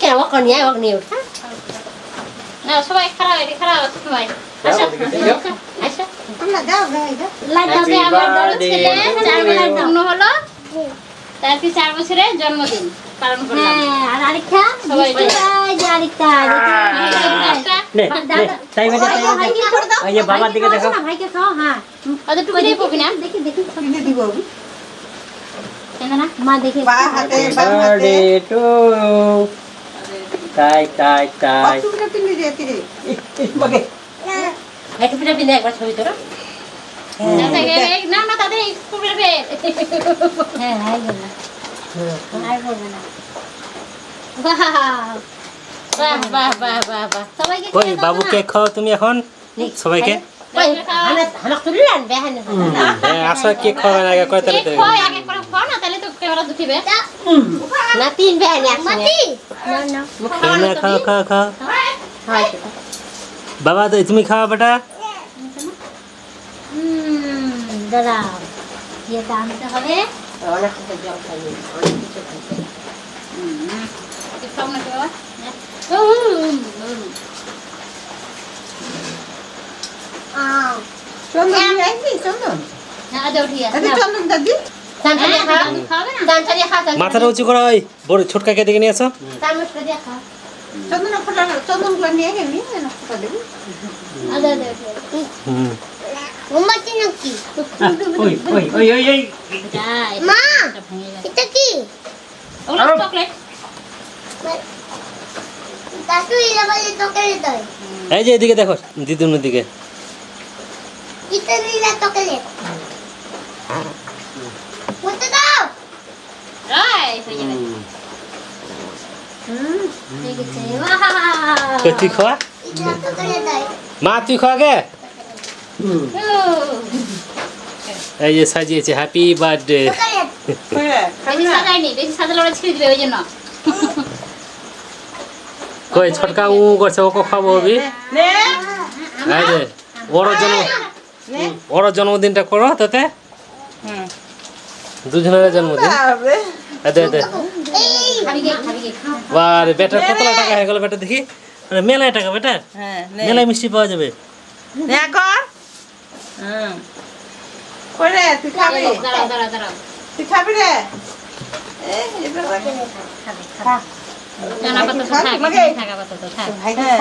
কেন ওখান নিয়ে ওখান নিয়ে উঠা না সবাই খারাপ এটি খারাপ সবাই আচ্ছা আচ্ছা তারপরে চার বছরের জন্মদিন পালন করলাম আর আরেকটা সবাই নে নে তাই বেটা তাই এই যে বাবার দিকে দেখো। না, ভাইকে খাও হ্যাঁ। ওদের টুকু দিয়ে পপি না? দেখি দেখি किने দিব কেন না মা দেখে বা হাতে বা হাতে। টু তাই তাই তাই। কতগুলো কিনে যেতে রে বাকে। একটু পিঠা পিনে একবার ছবি তোরা না না তাদের একটু বেরবে হ্যাঁ হাই বললা আর বলবে না। বাহ। বাহ বাহ বাহ বাহ বাহ। সবাইকে কই বাবু কেক খাও তুমি এখন? সবাইকে? আসো কেক খাওয়ার আগে কয় তাহলে খাও খাও খাও। খাও খাও বাবা তো তুমি খাও বেটা। হুম দাঁড়াও। আনতে হবে। অনেক জল খাইয়ে অনেক কিছু খাইয়ে। খাও না কি বাবা। চন্দন চন্দন হ্যাঁ চন্দন দাদি হ্যাঁ, মাথাটা উঁচু করো ওই বড় ছোটকাকে দিকে নিয়ে আসো। মা এটা কি? চকলেট কাকু এরা বলে তোকে দেয় এই যে এদিকে দেখো দিদুনের দিকে। হয়ে তুই মা তুই খাওয়া গে? এই যে সাজিয়েছে হ্যাপি বার্থডে তোকে বেশি সাজাইনি বেশি সাজালে ওরা ছিঁড়ে দিবে ওই জন্য। কই ছোটকা উ করছে ওকে খাব হবি ওর জন্ম নে ওর জন্মদিনটা করো তাতে। হুম দুজনের জন্মদিন। দে দে। বারে বেটার কতলা টাকা হয়ে গেল বেটা দেখি? মেলায় টাকা বেটা? হ্যাঁ মেলায় মিষ্টি পাওয়া যাবে। নে কর হুম। করে তুই খাবি? দাঁড়াও দাঁড়াও দাঁড়াও। তুই খাবি রে? হ্যাঁ।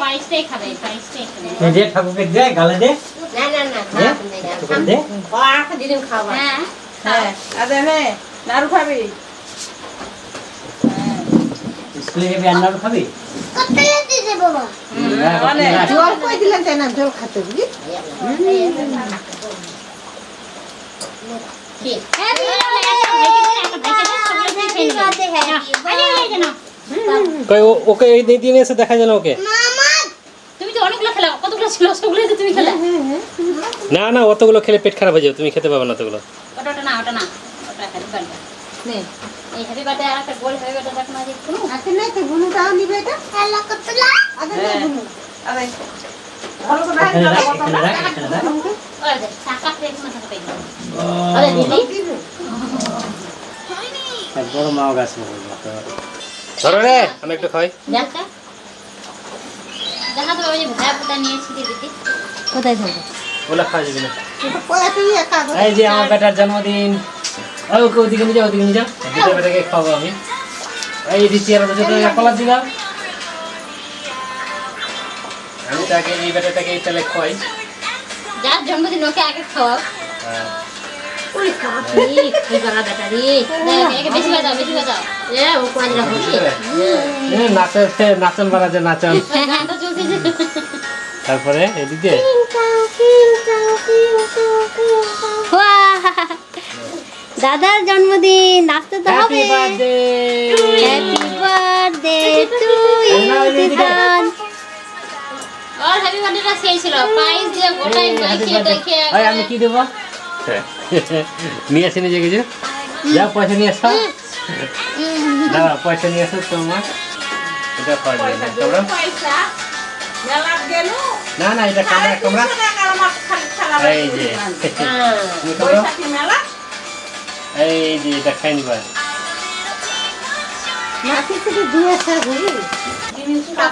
পায়েসটাই খাবে পায়েসটাই খাবে দে ঠাকুরকে দে গালে দে। না না না হ্যাঁ? দিদিন খাওয়া হ্যাঁ। হ্যাঁ। নাড়ু খাবি? স্কুলে যাবি আর নাড়ু খাবি? কত দিতে বাবা? মানে জল কই দিলেন তাই না জল খাতে বুঝি কি হ্যাপি বার্থডে হ্যাপি কই ও- ওকে এই দিয়ে এসে দেখা যায় না ওকে। তুমি তো অনেকগুলো খেলা কতগুলো ছিল সবগুলো তুমি খেলা? না না অতগুলো খেলে পেট খারাপ হয়ে যাবে তুমি খেতে পাবে না অতগুলো। ওটা ওটা না ওটা না ওটা হ্যাপি বার্থডে নে। এই হ্যাপি বার্থডে আর একটা গোল হয়ে গেছে দেখো না যে কোনো। আছে না তুই বুনুটাও নিবে এটা? খেলা কতলা আদে নে বুনু আদে ভালো করে এখানে রাখ, রাখ এখানে রাখ, এখানে রাখ। ওই যে টাকা প্লেট না থাকতে আরে। আমি একটু খাই। কোথায় থাকবে ওলা খাওয়া না। এই যে আমার বেটার জন্মদিন। ওকে ওদিকে নিয়ে যাও, ওদিকে নিয়ে যাও। বেটাকে খাওয়াবো আমি। এই বসে তো কলার দিবা তাকে এই বেটাটাকে এই তেলে খাওয়াই যার জন্মদিন ওকে আগে খাওয়াও হ্যাঁ। ওরে কাকি কি করা বেটা রে একে বেশি বাজাও বেশি বাজাও এ ও এ, নাচে নাচন বাড়াচ্ছে নাচন। গানটা চলতেছে। তারপরে এদিকে? দাদার জন্মদিন নাচতে তো হবে। হ্যাপি বার্থডে টু ইউ দিদান আর হ্যাপি বার্থডেটা সেই ছিল। পায়েস দিয়ে গোটাই মাখিয়ে টাখিয়ে ওই আমি কি দেবো? নিয়ে আসি নিজে কিছু? যা পয়সা নিয়ে আসো। দাঁড়া পয়সা নিয়ে আসো তোমার। এটা যাবে না তোমরা? না না এটা কামড়া কামড়া আমার খালি খেলা এই যে। হ্যাঁ। এই যে এটা খাই নিবা।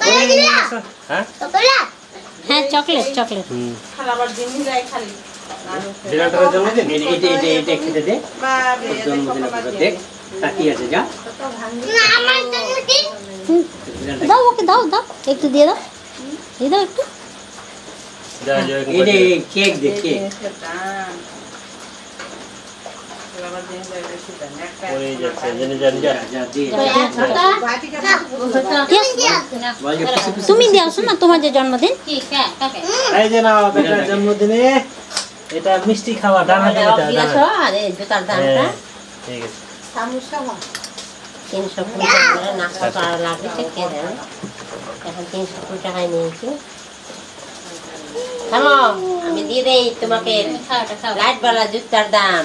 থেকে দিয়ে আসো। হ্যাঁ? হ্যাঁ চকলেট চকলেট খালাবার দিন যায় খালি। বিড়ালটার জন্মদিন এটা এটা এটা এটা খেতে দে। জন্মদিন দেখ। তাকিয়ে আছে যা। দাও ওকে দাও দাও। একটু দিয়ে দাও। দিয়ে দাও একটু। কেক দে কেক। তুমি আসো না তোমার যে জন্মদিন? এই যে না বেটার জন্মদিনে। এটা মিষ্টি খাওয়া ডানা হ্যাঁ ঠিক আছে। আমি দিয়ে দেই তোমাকে লাইট বালা জুতার দাম।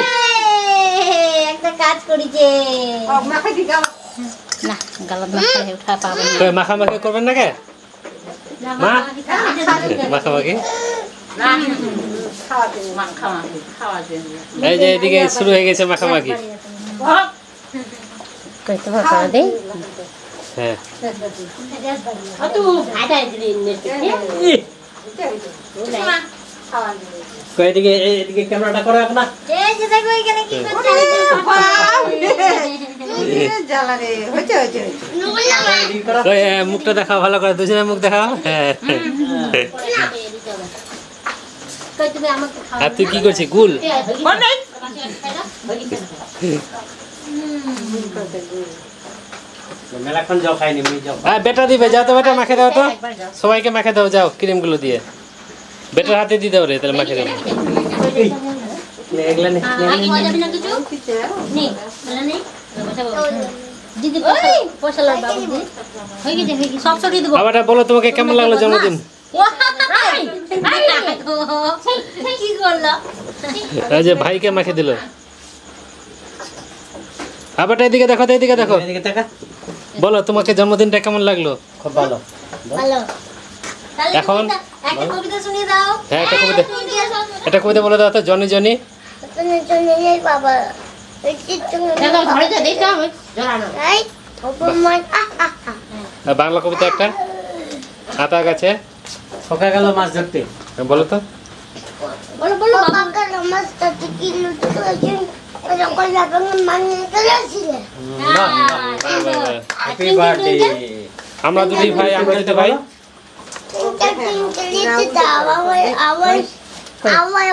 না একটা কাজ করেছে মাখা না গালত না খেয়ে উঠা না মাখামাখি করবেন না কে মা? মাখামাখি? খাওয়া এই যে এদিকে শুরু হয়ে গেছে মাখামাখি হ্যাঁ এদিকে এদিকে ক্যামেরাটা করো না এদিকে করো মুখটা দেখাও ভালো করে দুজনের মুখ দেখাও হ্যাঁ। আর তুই কি করছিস? গুল। খাইনি হ্যাঁ বেটা দিবে যাও তো বেটা মাখে দাও তো। সবাইকে মাখে দাও যাও ক্রিমগুলো দিয়ে। বেটার হাতে দিয়ে দাও রে তাহলে মাখে দাও। হয়ে হয়ে বাবাটা বলো তোমাকে কেমন লাগল জন্মদিন? কি করল এই যে ভাইকে মাখে দিল। আবারটা এদিকে দেখো তো এদিকে দেখো। বলো তোমাকে জন্মদিনটা কেমন লাগল? খুব ভালো। ভালো। এখন? একটা কবিতা শুনিয়ে দাও। হ্যাঁ একটা কবিতা। একটা কবিতা বলে দাও তো জনি জনি। আর বাংলা কবিতা একটা। আতা গাছে। সকাল গেল মাছ ধরতে। হ্যাঁ, বলো তো। বলো বলো বাবু। হ্যাপি বার্থডে আমরা দুটি ভাই আমরা দুটি ভাই।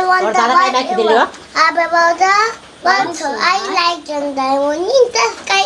ওর দাদা ভাই নাকি দিল? I like and I want in the sky.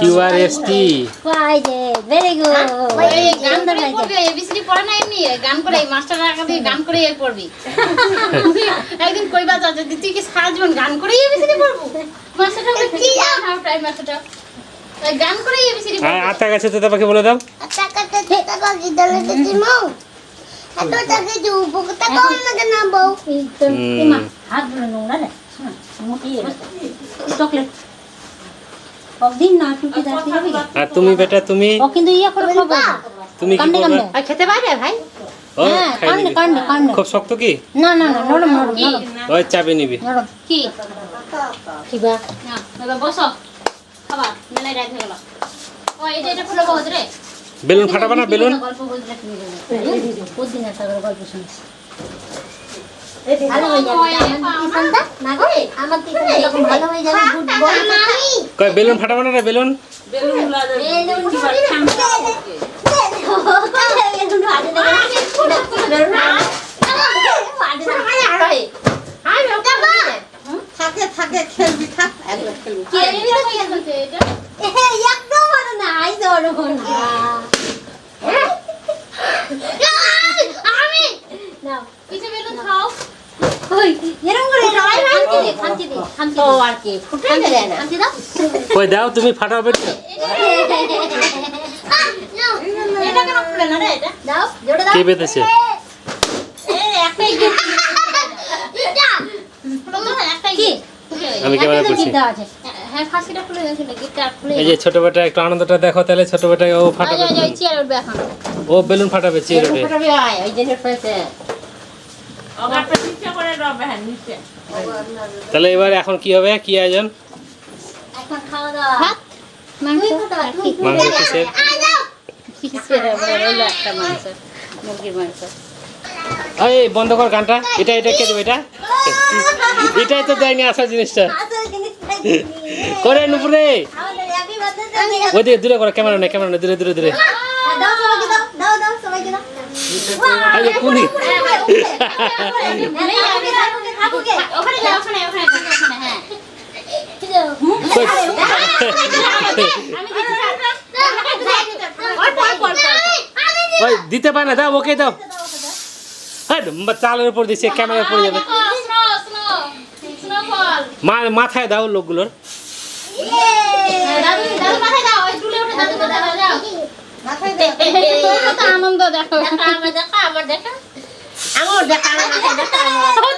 Q R S T Y very good গান ধরে পড়বি এবিসিডি পড়ে না এমনি গান করে মাস্টার আগে দিয়ে গান করে পড়বি। একদিন কইবা যাচ্ছে তুই কি সারা জীবন গান করেই এবিসিডি পড়ব? মাস্টারটা কি হাউ টাইম মাস্টারটা। গান করে এবিসিডি আতা গাছে তো তাকে বলে দাও। হাত ধরে নোংরা রে চকলেট। না টুকি আর তুমি বেটা তুমি ও কিন্তু ইয়া করে খাব তুমি কি করবে আর খেতে পারবে ভাই হ্যাঁ কান্ডে কান্ডে কান্ডে খুব শক্ত কি না না না নরম নরম নরম ওই চাপে নিবি নরম কি কিবা না এবার বসো খাবার হয়ে গেল ও এটা এটা ফুলো বহুত রে বেলুন ফাটাবা না বেলুন গল্প বলতে একটা গল্প শুনছি বেলুন ফাটাবা না রে বেলুন? থাকে থাকে খেলবি থাক। একবার খেলবি। একদম না আই ধরো না। আমি। না কিছু বেলুন খাও। কই দাও তুমি ফাটাবে কে বেঁধেছে? আমি ক্যামেরা করছি। হ্যাঁ এই যে ছোট বেটা একটু আনন্দটা দেখো তাহলে ছোট বেটা ও ফাটাবে ও বেলুন ফাটাবে ওঠে তাহলে এবার এখন কি হবে? কি আয়োজন? বন্ধ কর গানটা। এটা এটা কে দেবে এটা? এটাই তো দেয়নি আসার জিনিসটা। আসল জিনিসটা করে নুপুরে। ওই দিকে দূরে করো ক্যামেরা নেই ক্যামেরা নেই দূরে দূরে দূরে দাও সবাইকে দাও দাও দাও সবাইকে দাও এই যে কুনি হ্যাঁ ওই দিতে পারে না দাও ওকে দাও। হ্যাঁ চালের উপর দিচ্ছে ক্যামেরা পড়ে যাবে। মাথায় দাও লোকগুলোর। দাদু দাদু মাথায় দাও ওই দাদু মাথায় দাও যাও মাথায় দে তোর কত আনন্দ দেখো। দেখা আমার দেখা আমার দেখা। আমার দেখা আমার দেখা। দেখা।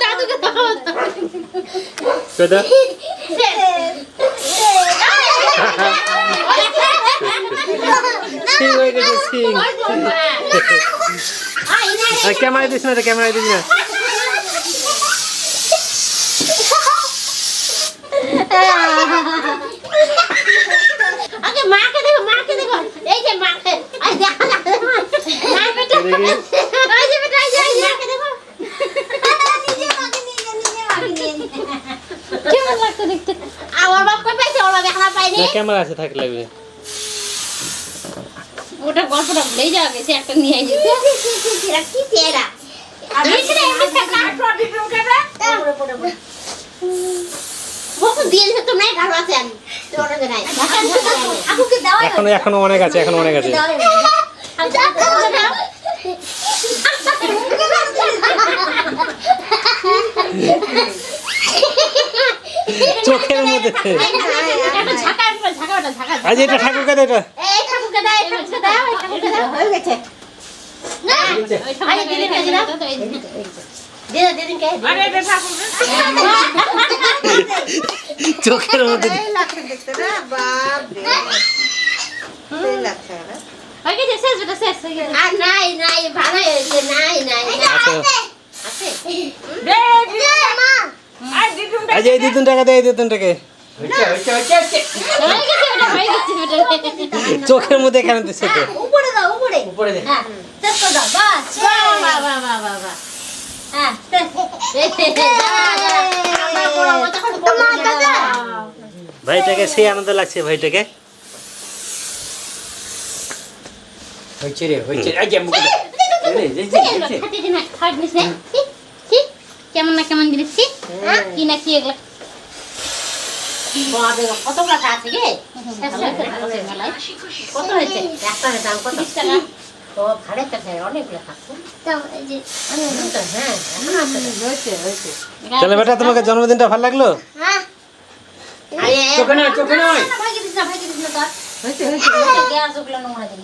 দাদুকে দাও কই দাও সিং হয়ে গেছে সিং ক্যামেরা দিস না রে ক্যামেরা দিস না। আগে মাকে ক্যামেরা আছে থাকলে লাগবে। ওটা গল্পটা ভুলেই যাওয়া গেছে একটা নিয়ে যেতে কি আমি এখনও এখনও অনেক আছে এখনও অনেক আছে। চোখের মধ্যে। আজ এটা ঠাকুরকে দে এটা। হয়ে গেছে। চোখের মধ্যে। হয়ে হয়ে হয়ে হয়ে চোখের মধ্যে এখানে দিচ্ছে উপরে দাও উপরে। উপরে দে। হ্যাঁ দাও বাস। বাহ বাহ। ভাইটাকে সেই আনন্দ লাগছে ভাইটাকে। হয়েছে রে হয়েছে কেমন না কেমন জিনিস কি না কি এগুলো? কত টাকা আছে গে? ভালো মেলায় কত হয়েছে? একটা দাম কত? টাকা। তো ভাড়ে তো অনেকগুলো থাকতো। হ্যাঁ হয়েছে তাহলে বেটা তোমাকে জন্মদিনটা ভালো লাগল? হ্যাঁ। চোখে নয় চোখে নয়। ভাগে দিস না ভাগে দিস না তো হয়েছে হয়েছে। গ্যাস ওগুলো নোংরা জিনিস।